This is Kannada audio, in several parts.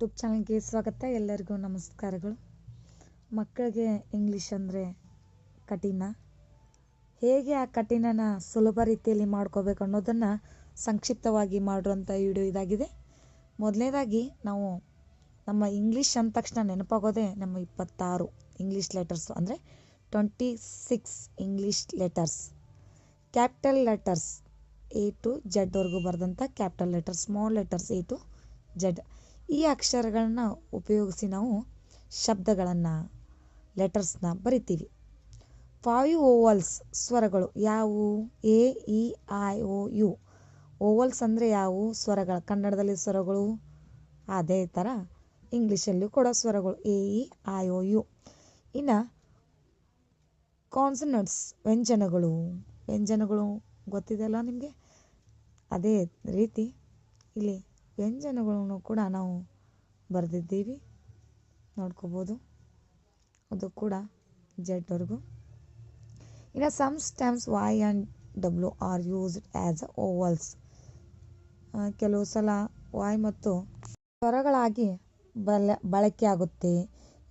ಯೂಟ್ಯೂಬ್ ಚಾನಲ್ಗೆ ಸ್ವಾಗತ. ಎಲ್ಲರಿಗೂ ನಮಸ್ಕಾರಗಳು. ಮಕ್ಕಳಿಗೆ ಇಂಗ್ಲೀಷ್ ಅಂದರೆ ಕಠಿಣ. ಹೇಗೆ ಆ ಕಠಿಣನ ಸುಲಭ ರೀತಿಯಲ್ಲಿ ಮಾಡ್ಕೋಬೇಕು ಅನ್ನೋದನ್ನು ಸಂಕ್ಷಿಪ್ತವಾಗಿ ಮಾಡುವಂಥ ವಿಡಿಯೋ ಇದಾಗಿದೆ. ಮೊದಲನೇದಾಗಿ ನಾವು ನಮ್ಮ ಇಂಗ್ಲೀಷ್ ಅಂದ ತಕ್ಷಣ ನೆನಪಾಗೋದೆ ನಮ್ಮ ಇಪ್ಪತ್ತಾರು ಇಂಗ್ಲೀಷ್ ಲೆಟರ್ಸ್ ಅಂದರೆ twenty six English letters capital letters A to ಜಡ್ವರೆಗೂ ಬರೆದಂಥ capital letters small letters A to Z ಈ ಅಕ್ಷರಗಳನ್ನ ಉಪಯೋಗಿಸಿ ನಾವು ಶಬ್ದಗಳನ್ನು ಲೆಟರ್ಸ್ನ ಬರಿತೀವಿ. ಫೈವ್ ಓವಲ್ಸ್ ಸ್ವರಗಳು ಯಾವುವು? A E I O U vowels ಅಂದರೆ ಯಾವುವು? ಸ್ವರಗಳು ಕನ್ನಡದಲ್ಲಿ ಸ್ವರಗಳು. ಅದೇ ಥರ ಇಂಗ್ಲೀಷಲ್ಲಿ ಕೂಡ ಸ್ವರಗಳು A E I O U ಇನ್ನು ಕಾನ್ಸನಟ್ಸ್ ವ್ಯಂಜನಗಳು. ವ್ಯಂಜನಗಳು ಗೊತ್ತಿದೆಯಲ್ಲ ನಿಮಗೆ? ಅದೇ ರೀತಿ ಇಲ್ಲಿ ವ್ಯಂಜನಗಳನ್ನು ಕೂಡ ನಾವು ಬರೆದಿದ್ದೀವಿ. ನೋಡ್ಕೋಬೋದು. ಅದು ಕೂಡ ಜೆಡ್ವರೆಗೂ. ಇನ್ನು sometimes Y and W are used as vowels ಕೆಲವು ಸಲ ವಾಯ್ ಮತ್ತು ಸ್ವರಗಳಾಗಿ ಬಲ ಬಳಕೆಯಾಗುತ್ತೆ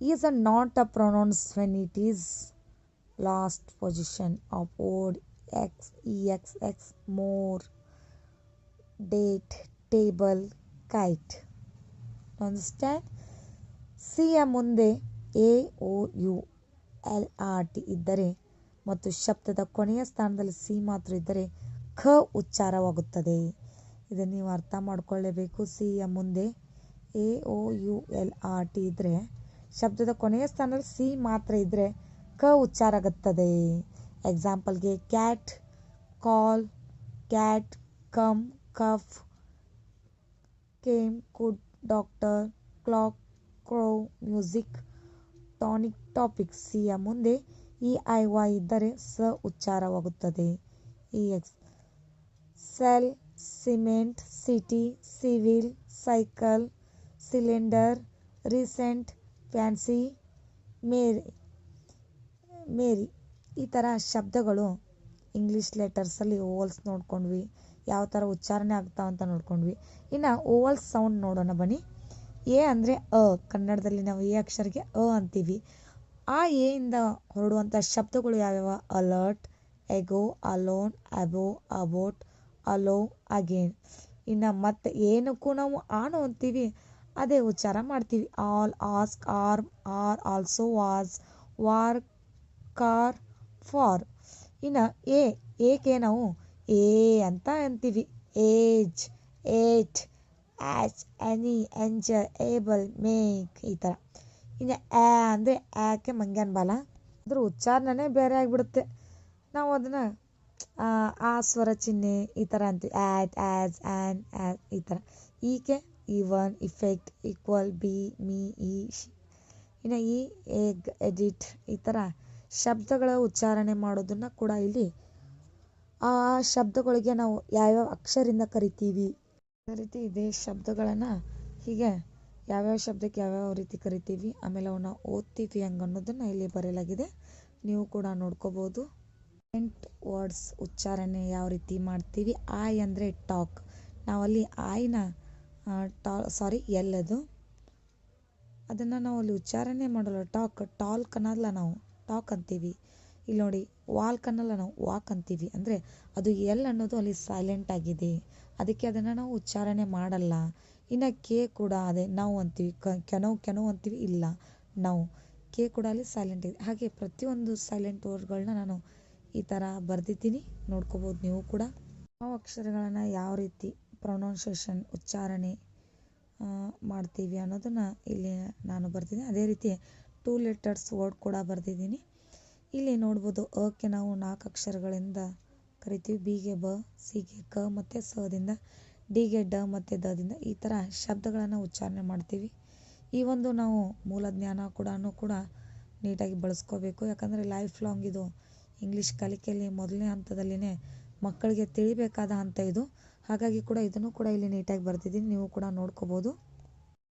is a not a pronounce when it is last position of word ex E ex ex more date table kite. Understand ಯ ಮುಂದೆ A O U, L, R, T ಇದ್ದರೆ ಮತ್ತು ಶಬ್ದದ ಕೊನೆಯ ಸ್ಥಾನದಲ್ಲಿ ಸಿ ಮಾತ್ರ ಇದ್ದರೆ ಖ ಉಚ್ಚಾರವಾಗುತ್ತದೆ. ಇದನ್ನು ನೀವು ಅರ್ಥ ಸಿ ಯ ಮುಂದೆ A O U, L, R, T ಇದ್ದರೆ ಶಬ್ದದ ಕೊನೆಯ ಸ್ಥಾನದಲ್ಲಿ ಸಿ ಮಾತ್ರ ಇದ್ದರೆ ಕ ಉಚ್ಚಾರ ಆಗುತ್ತದೆ ಎಕ್ಸಾಂಪಲ್ಗೆ cat call cat come cuff came could doctor clock crow music tonic topic ಸಿಯ ಮುಂದೆ ಇ ಐ ವೈ ಇದ್ದರೆ ಸ ಉಚ್ಚಾರವಾಗುತ್ತದೆ. E ex cell cement city civil cycle cylinder recent fancy Mary Mary ಈ ಥರ ಶಬ್ದಗಳು ಇಂಗ್ಲೀಷ್ ಲೆಟರ್ಸಲ್ಲಿ ಹೋಲ್ಸ್ ನೋಡ್ಕೊಂಡ್ವಿ. ಯಾವ ಥರ ಉಚ್ಚಾರಣೆ ಆಗ್ತಾವಂತ ನೋಡ್ಕೊಂಡ್ವಿ. ಇನ್ನು ಓವಲ್ ಸೌಂಡ್ ನೋಡೋಣ ಬನ್ನಿ. ಎ ಅಂದರೆ ಅ, ಕನ್ನಡದಲ್ಲಿ ನಾವು ಎ ಅಕ್ಷರಕ್ಕೆ ಅ ಅಂತೀವಿ. ಆ ಎ ಇಂದ ಹೊರಡುವಂಥ ಶಬ್ದಗಳು ಯಾವ್ಯಾವ? Alert, ago, alone, above, about, allow, again. ಇನ್ನು ಮತ್ತೆ ಏನಕ್ಕೂ ನಾವು ಆನು ಅಂತೀವಿ. ಅದೇ ಉಚ್ಚಾರ ಮಾಡ್ತೀವಿ. All, ask are are, also, was, war, car, far. ಇನ್ನು ಎ, ಏಕೆ ನಾವು ಎ ಅಂತ ಅಂತೀವಿ. Age ate arch any anger able make ಈ ಥರ ಇನ್ನು ಆ ಅಂದರೆ ಆಕೆ ಮಂಗ್ಯಾನ್ ಬಾಲ. ಅದ್ರ ಉಚ್ಚಾರಣೆನೇ ಬೇರೆ ಆಗಿಬಿಡುತ್ತೆ. ನಾವು ಅದನ್ನು, ಆ ಸ್ವರ ಚಿಹ್ನೆ ಈ ಥರ ಅಂತೀವಿ. ಆ್ಯಟ್ ಆ್ಯಸ್ ಆ್ಯನ್ ಆ್ಯಸ್ ಈ ಥರ ಈಕೆ even effect equal be me ಈ ಇನ್ನು ಈ ಎಗ್ ಎಡಿಟ್ ಈ ಥರ ಶಬ್ದಗಳ ಉಚ್ಚಾರಣೆ ಮಾಡೋದನ್ನು ಕೂಡ ಇಲ್ಲಿ ಆ ಶಬ್ದಗಳಿಗೆ ನಾವು ಯಾವ್ಯಾವ ಅಕ್ಷರದಿಂದ ಕರಿತೀವಿ? ಅದೇ ರೀತಿ ಇದೇ ಶಬ್ದಗಳನ್ನು ಹೀಗೆ ಯಾವ್ಯಾವ ಶಬ್ದಕ್ಕೆ ಯಾವ್ಯಾವ ರೀತಿ ಕರಿತೀವಿ, ಆಮೇಲೆ ಅವನ್ನ ಓದ್ತೀವಿ ಹಂಗೆ ಅನ್ನೋದನ್ನು ಇಲ್ಲಿ ಬರೆಯಲಾಗಿದೆ. ನೀವು ಕೂಡ ನೋಡ್ಕೋಬೋದು. ಎಂಟ್ ವರ್ಡ್ಸ್ ಉಚ್ಚಾರಣೆ ಯಾವ ರೀತಿ ಮಾಡ್ತೀವಿ? ಆಯ್ ಅಂದರೆ ಟಾಕ್ ನಾವಲ್ಲಿ ಆಯ್ನ ಟಾ ಸಾರಿ ಎಲ್ ಅದು. ಅದನ್ನು ನಾವು ಅಲ್ಲಿ ಉಚ್ಚಾರಣೆ ಮಾಡಲ್ಲ. ಟಾಕ್ ಟಾಲ್ಕ್ ಅನ್ನಲ್ಲ ನಾವು. ಟಾಕ್ ಅಂತೀವಿ. ಇಲ್ಲಿ ನೋಡಿ ವಾಲ್ಕ್ ಅನ್ನಲ್ಲ ನಾವು ವಾಕ್ ಅಂತೀವಿ. ಅಂದರೆ ಅದು ಎಲ್ ಅನ್ನೋದು ಅಲ್ಲಿ ಸೈಲೆಂಟ್ ಆಗಿದೆ. ಅದಕ್ಕೆ ಅದನ್ನು ನಾವು ಉಚ್ಚಾರಣೆ ಮಾಡಲ್ಲ. ಇನ್ನು ಕೆ ಕೂಡ ಅದೇ ನಾವು ಅಂತೀವಿ. ಕ, ಕೆನೋ ಕೆನೋ ಅಂತೀವಿ. ಇಲ್ಲ, ನಾವು. ಕೆ ಕೂಡ ಅಲ್ಲಿ ಸೈಲೆಂಟ್ ಇದೆ ಹಾಗೆ ಪ್ರತಿಯೊಂದು ಸೈಲೆಂಟ್ ವರ್ಡ್ಗಳನ್ನ ನಾನು ಈ ಥರ ಬರೆದಿದ್ದೀನಿ. ನೋಡ್ಕೋಬೋದು ನೀವು ಕೂಡ. ಆ ಅಕ್ಷರಗಳನ್ನು ಯಾವ ರೀತಿ ಪ್ರೊನೌನ್ಸಿಯೇಷನ್ ಉಚ್ಚಾರಣೆ ಮಾಡ್ತೀವಿ ಅನ್ನೋದನ್ನು ಇಲ್ಲಿ ನಾನು ಬರ್ತಿದ್ದೀನಿ ಅದೇ ರೀತಿ ಟೂ ಲೆಟರ್ಸ್ ವರ್ಡ್ ಕೂಡ ಬರೆದಿದ್ದೀನಿ. ಇಲ್ಲಿ ನೋಡ್ಬೋದು ಅಕ್ಕೆ ನಾವು ನಾಲ್ಕು ಅಕ್ಷರಗಳಿಂದ ಕರಿತೀವಿ. ಬಿಗೆ ಬ, ಸಿ ಗೆ ಕ ಮತ್ತು ಸದಿಂದ ಡಿಗೆ ಡ ಮತ್ತು ದದಿಂದ ಈ ಥರ ಶಬ್ದಗಳನ್ನು ಉಚ್ಚಾರಣೆ ಮಾಡ್ತೀವಿ. ಈ ಒಂದು ನಾವು ಮೂಲ ಜ್ಞಾನ ಕೂಡ ಕೂಡ ನೀಟಾಗಿ ಬಳಸ್ಕೋಬೇಕು. ಯಾಕಂದರೆ ಲೈಫ್ ಲಾಂಗ್ ಇದು ಇಂಗ್ಲೀಷ್ ಕಲಿಕೆಯಲ್ಲಿ ಮೊದಲನೇ ಹಂತದಲ್ಲಿನೇ ಮಕ್ಕಳಿಗೆ ತಿಳಿಬೇಕಾದ ಹಂತ ಇದು. ಹಾಗಾಗಿ ಕೂಡ ಇದನ್ನು ಕೂಡ ಇಲ್ಲಿ ನೀಟಾಗಿ ಬರ್ತಿದ್ದೀನಿ ನೀವು ಕೂಡ ನೋಡ್ಕೋಬೋದು.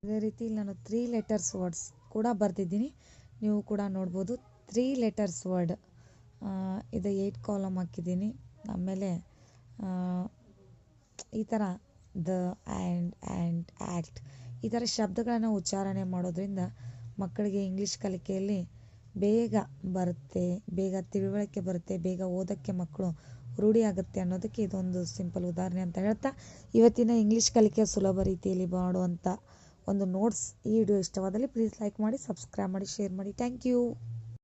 ಅದೇ ರೀತಿ ನಾನು ತ್ರೀ ಲೆಟರ್ಸ್ ವರ್ಡ್ಸ್ ಕೂಡ ಬರ್ತಿದ್ದೀನಿ ನೀವು ಕೂಡ ನೋಡ್ಬೋದು. ತ್ರೀ ಲೆಟರ್ಸ್ ವರ್ಡ್ ಇದು ಏಯ್ಟ್ ಕಾಲಮ್ ಹಾಕಿದ್ದೀನಿ. ಆಮೇಲೆ ಈ ಥರ ದ, ಆ್ಯಂಡ್ ಆ್ಯಂಡ್, ಆ್ಯಕ್ಟ್ ಈ ಥರ ಶಬ್ದಗಳನ್ನು ಉಚ್ಚಾರಣೆ ಮಾಡೋದ್ರಿಂದ ಮಕ್ಕಳಿಗೆ ಇಂಗ್ಲೀಷ್ ಕಲಿಕೆಯಲ್ಲಿ ಬೇಗ ಬರುತ್ತೆ, ಬೇಗ ತಿಳುವಳಿಕೆ ಬರುತ್ತೆ, ಬೇಗ ಓದೋಕ್ಕೆ ಮಕ್ಕಳು ರೂಢಿಯಾಗುತ್ತೆ ಅನ್ನೋದಕ್ಕೆ ಇದೊಂದು ಸಿಂಪಲ್ ಉದಾಹರಣೆ ಅಂತ ಹೇಳ್ತಾ, ಇವತ್ತಿನ ಇಂಗ್ಲೀಷ್ ಕಲಿಕೆ ಸುಲಭ ರೀತಿಯಲ್ಲಿ ಮಾಡುವಂಥ ಒಂದು ನೋಟ್ಸ್ ಈ ವಿಡಿಯೋ ಇಷ್ಟವಾದಲ್ಲಿ ಪ್ಲೀಸ್ ಲೈಕ್ ಮಾಡಿ ಸಬ್ಸ್ಕ್ರೈಬ್ ಮಾಡಿ ಶೇರ್ ಮಾಡಿ. Thank you